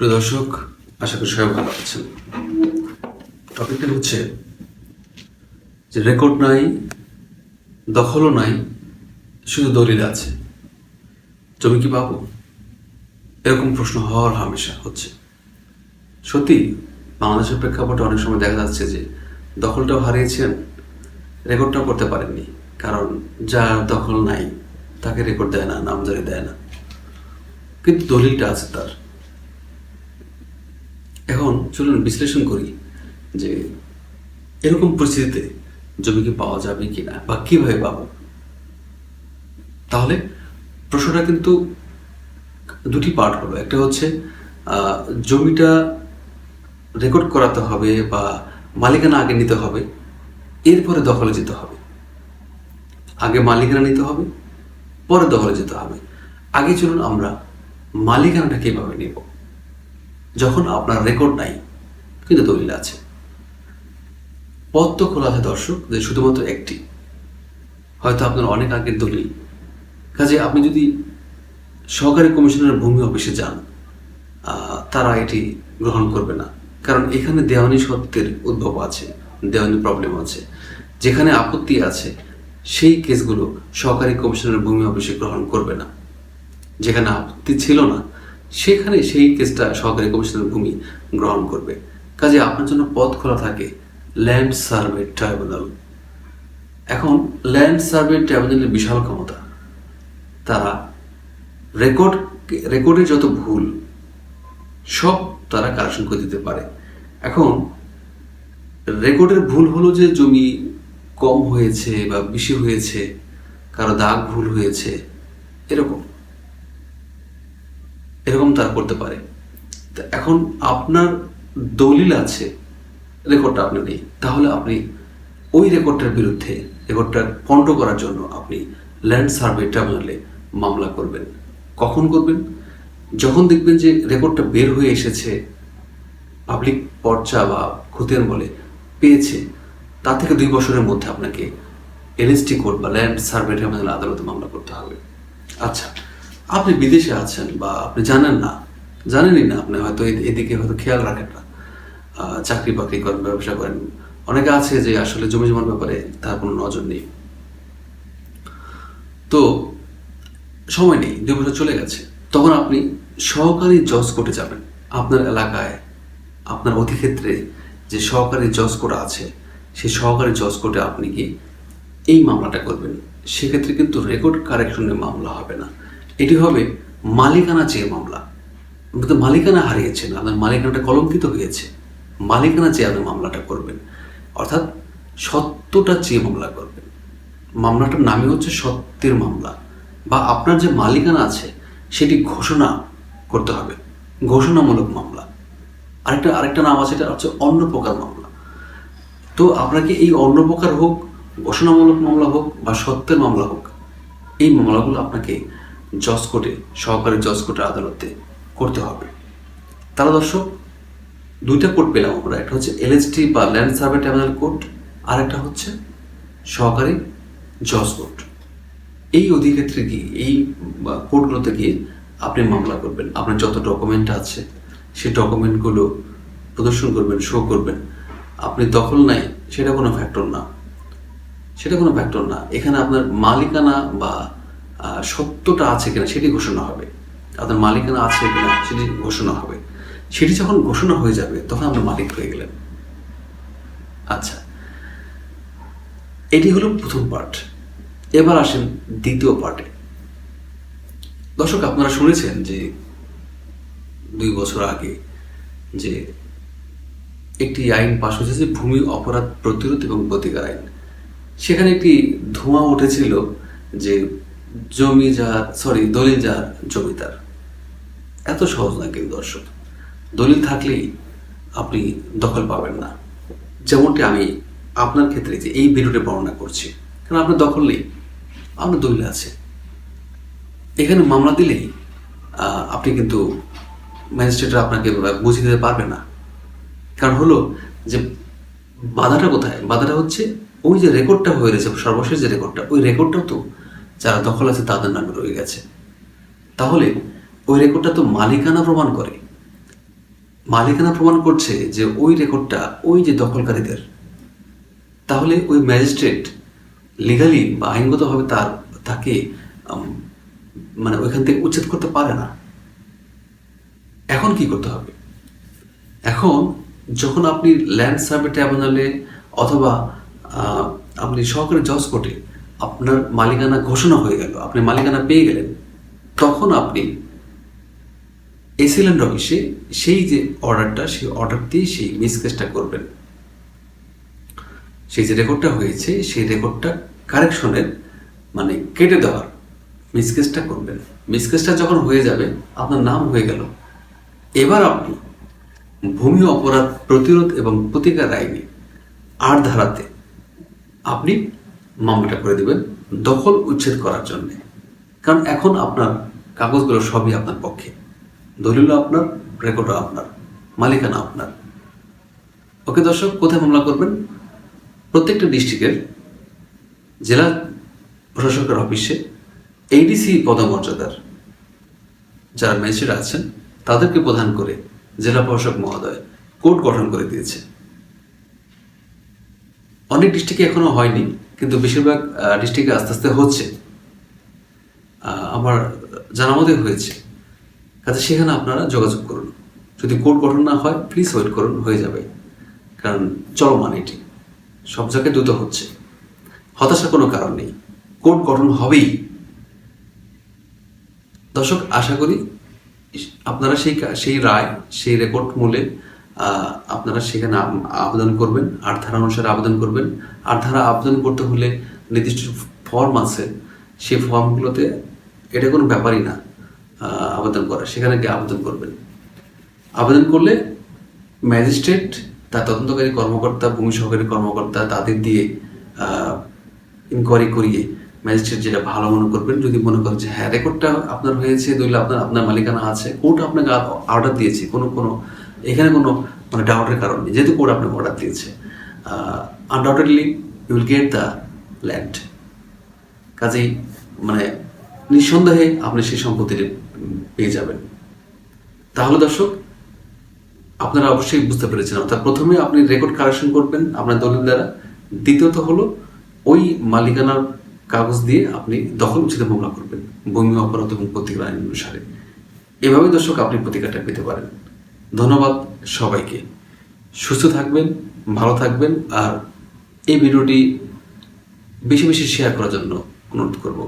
প্রিয় দর্শক, আশা করি সবাই ভালো আছেন। টপিকটা হচ্ছে যে রেকর্ড নাই, দখলও নাই, শুধু দলিল আছে। জমি কি পাবো? এরকম প্রশ্ন হওয়ার হামেশা হচ্ছে। সত্যি, বাংলাদেশের প্রেক্ষাপটে অনেক সময় দেখা যাচ্ছে যে দখলটাও হারিয়েছেন রেকর্ডটাও করতে পারেননি। কারণ যার দখল নাই, তাকে রেকর্ড দেয় না, নামজারি দেয় না। কিন্তু দলিলটা আছে তার। চলুন বিশ্লেষণ করি যে এরকম পরিস্থিতিতে জমি কি পাওয়া যাবে কি না বা কীভাবে পাবো? তাহলে প্রশ্নটা কিন্তু দুটি পার্ট হলো। একটা হচ্ছে জমিটা রেকর্ড করাতে হবে বা মালিকানা আগে নিতে হবে, এরপরে দখলে যেতে হবে। আগে মালিকানা নিতে হবে, পরে দখলে যেতে হবে। আগে চলুন আমরা মালিকানাটা কীভাবে নেব? যখন আপনার রেকর্ড নাই কিন্তু দলিল আছে। পথ তো খোলা আছে দর্শক, যে শুধুমাত্র একটি। হয়তো আপনার অনেক আগের দলিল। কাজে আপনি যদি সহকারী কমিশনার ভূমি অফিসে যান তারা এটি গ্রহণ করবে না। কারণ এখানে দেওয়ানি সত্ত্বের উদ্ভব আছে, দেওয়ানি প্রবলেম আছে। যেখানে আপত্তি আছে, সেই কেসগুলো সহকারী কমিশনার ভূমি অফিসে গ্রহণ করবে না। যেখানে আপত্তি ছিল না, সেখানে সেই কেসটা সহকারী কমিশনার ভূমি গ্রহণ করবে। কাজে আপনার জন্য পথ খোলা থাকে, ল্যান্ড সার্ভে ট্রাইব্যুনাল। এখন, ল্যান্ড সার্ভে ট্রাইব্যুনালের বিশাল ক্ষমতা। তারা রেকর্ড রেকর্ডে যত ভুল, সব তারা কারেকশন করে দিতে পারে। এখন, রেকর্ডের ভুল হলো যে জমি কম হয়েছে বা বেশি হয়েছে, কারও দাগ ভুল হয়েছে, এরকম। এরকম তারা করতে পারে। এখন আপনার দলিল আছে, রেকর্ডটা আপনি নেই তাহলে আপনি ওই রেকর্ডটার বিরুদ্ধে রেকর্ডটা পণ্ড করার জন্য আপনি ল্যান্ড সার্ভে ট্রাইব্যুনালে মামলা করবেন। কখন করবেন? যখন দেখবেন যে রেকর্ডটা বের হয়ে এসেছে, পাবলিক পর্চা বা খতিয়ান বলে, পেয়েছে তা থেকে দুই বছরের মধ্যে আপনাকে এনএসটি কোর্ট বা ল্যান্ড সার্ভে ট্রাইব্যুনাল আদালতে মামলা করতে হবে। আচ্ছা আপনি বিদেশে আছেন বা আপনি জানেন না, জানেনই না, আপনি হয়তো এদিকে হয়তো খেয়াল রাখেন না। চাকরি বাকরি করেন, ব্যবসা করেন। অনেকে আছে যে আসলে জমি জমার ব্যাপারে তার কোনো নজর নেই। তো সময় নেই, দুই বছর চলে গেছে। তখন আপনি সহকারী জজ কোর্টে যাবেন। আপনার এলাকায়, আপনার অধিক্ষেত্রে যে সহকারী জজ কোর্ট আছে, সেই সহকারী জজ কোর্টে আপনি কি এই মামলাটা করবেন। সেক্ষেত্রে কিন্তু রেকর্ড কারেকশনের মামলা হবে না। এটি হবে মালিকানা চেয়ে মামলা মালিকানা হারিয়েছেন, আপনার মালিকানাটা কলঙ্কিত হয়েছে। মালিকানা চেয়ে আপনি মামলাটা করবেন, অর্থাৎ সত্যটা চেয়ে মামলা করবেন। মামলাটার নামই হচ্ছে সত্যের মামলা, বা আপনার যে মালিকানা আছে, সেটি ঘোষণা করতে হবে, ঘোষণামূলক মামলা। আরেকটা আরেকটা নাম আছে, এটা হচ্ছে অন্য প্রকার মামলা। তো আপনাকে এই অন্য প্রকার হোক, ঘোষণামূলক মামলা হোক, বা সত্যের মামলা হোক, এই মামলাগুলো আপনাকে জজ কোর্টে, সহকারী জজ কোর্টের আদালতে করতে হবে। তারা দর্শক দুইটা কোড পেলাম আমরা। একটা হচ্ছে এলএসটি বা ল্যান্ড সার্ভে ট্রাইব্যুনাল কোড আর একটা হচ্ছে সহকারী জজ কোর্ট এই অধিক্ষেত্রে গিয়ে, এই কোর্টগুলোতে গিয়ে আপনি মামলা করবেন। আপনার যত ডকুমেন্ট আছে, সেই ডকুমেন্টগুলো প্রদর্শন করবেন শো করবেন। আপনি দখল নাই, সেটা কোনো ফ্যাক্টর না। সেটা কোনো ফ্যাক্টর না। এখানে আপনার মালিকানা বা সত্যটা আছে কিনা, সেটি ঘোষণা হবে। আপনার মালিকানা আছে কিনা, সেটি ঘোষণা হবে। সেটি যখন ঘোষণা হয়ে যাবে, তখন আপনি মালিক হয়ে গেলেন আচ্ছা এটি হলো প্রথম পার্ট এবার আসেন দ্বিতীয় পার্টে দর্শক, আপনারা শুনেছেন যে দুই বছর আগে যে একটি আইন পাশ হয়েছে যে ভূমি অপরাধ প্রতিরোধ এবং প্রতিকার আইন। সেখানে একটি ধোঁয়া উঠেছিল যে জমি যার সরি দলিল যার জমিদার। এত সহজ না কিন্তু, দর্শক। দলিল থাকলেই আপনি দখল পাবেন না। যেমনটি আমি আপনার ক্ষেত্রে যে এই ভিডিওতে বর্ণনা করছি। কারণ আপনার দখল নেই, আপনার দলিল আছে। এখানে মামলা দিলেই আপনি কিন্তু ম্যাজিস্ট্রেটরা আপনাকে বুঝিয়ে দিতে পারবে না। কারণ হলো যে বাধাটা কোথায়? বাধাটা হচ্ছে ওই যে রেকর্ডটা হয়ে রয়েছে সর্বশেষ যে রেকর্ডটা, ওই রেকর্ডটাও তো যারা দখল আছে তাদের নামে রয়ে গেছে। তাহলে ওই রেকর্ডটা তো মালিকানা প্রমাণ করে। মালিকানা প্রমাণ করছে যে ওই রেকর্ডটা ওই যে দখলকারীদের। তাহলে ওই ম্যাজিস্ট্রেট লিগালি বা আইনগতভাবে তার, তাকে মানে ওইখান থেকে উচ্ছেদ করতে পারে না। এখন কি করতে হবে? এখন যখন আপনি ল্যান্ড সার্ভে ট্রাইব্যুনালে অথবা আপনি সহকারী জজ কোর্টে আপনার মালিকানা ঘোষণা হয়ে গেল, আপনি মালিকানা পেয়ে গেলেন, তখন আপনি এসিল্যান্ড অফিসে সেই যে অর্ডারটা, সেই অর্ডার দিয়ে সেই মিস কেসটা করবেন। সেই যে রেকর্ডটা হয়েছে, সেই রেকর্ডটা কারেকশনের মানে কেটে দেওয়ার মিসকেসটা করবেন। মিসকেসটা যখন হয়ে যাবে, আপনার নাম হয়ে গেল। এবার আপনি ভূমি অপরাধ প্রতিরোধ এবং প্রতিকার আইনে আর ধারাতে আপনি মামলাটা করে দেবেন দখল উচ্ছেদ করার জন্যে। কারণ এখন আপনার কাগজগুলো সবই আপনার পক্ষে। দলিলও আপনার রেকর্ডও আপনার, মালিকানা আপনার। ওকে দর্শক, কোথায় মামলা করবেন? প্রত্যেকটা ডিস্ট্রিক্টের জেলা প্রশাসকের অফিসে এইডিসি পদমর্যাদার যারা ম্যাজিস্ট্রেট আছেন, তাদেরকে প্রধান করে জেলা প্রশাসক মহোদয় কোর্ট গঠন করে দিয়েছে। অনেক ডিস্ট্রিক্টে এখনও হয়নি, কিন্তু বেশিরভাগ ডিস্ট্রিক্টে আস্তে আস্তে হচ্ছে। আমার জানামতে হয়েছে। কাজে সেখানে আপনারা যোগাযোগ করুন। যদি কোর্ট গঠন না হয় প্লিজ ওয়েট করুন, হয়ে যাবে। কারণ চলমান এটি। সব জায়গায় দ্রুত হচ্ছে। হতাশার কোনো কারণ নেই। কোর্ট গঠন হবেই। দর্শক, আশা করি আপনারা সেই সেই রায়, সেই রেকর্ড মূলে আপনারা সেখানে আবেদন করবেন, আর ধারা অনুসারে আবেদন করবেন। আর ধারা আবেদন করতে হলে নির্দিষ্ট ফর্ম আছে। সেই ফর্মগুলোতে এটা কোনো ব্যাপারই না। আবেদন করা, সেখানে গিয়ে আবেদন করবেন। আবেদন করলে ম্যাজিস্ট্রেট, তার তদন্তকারী কর্মকর্তা, ভূমি সহকারী কর্মকর্তা, তাদের দিয়ে ইনকোয়ারি করিয়ে ম্যাজিস্ট্রেট যেটা ভালো মনে করবেন, যদি মনে করেন যে হ্যাঁ রেকর্ডটা আপনার হয়েছে দলিল আপনার আপনার মালিকানা আছে, কোর্ট আপনাকে অর্ডার দিয়েছে, কোনো কোনো, এখানে কোনো মানে ডাউটের কারণ নেই, যেহেতু কোর্ট আপনাকে অর্ডার দিয়েছে। Undoubtedly you will get the land কাজেই মানে নিঃসন্দেহে আপনি সেই সম্পত্তিটি পেয়ে যাবেন। তাহলে দর্শক, আপনারা অবশ্যই বুঝতে পেরেছেন। অর্থাৎ প্রথমে আপনি রেকর্ড কালেকশন করবেন আপনার দলিল দ্বারা, দ্বিতীয়ত হলো ওই মালিকানার কাগজ দিয়ে আপনি দখল উচ্ছেদে মামলা করবেন ভূমি অপরাধ এবং প্রতিকার আইন অনুসারে। এভাবে দর্শক আপনি প্রতিকারটা পেতে পারেন। ধন্যবাদ সবাইকে। সুস্থ থাকবেন, ভালো থাকবেন, আর এই ভিডিওটি বেশি বেশি শেয়ার করার জন্য অনুরোধ করব।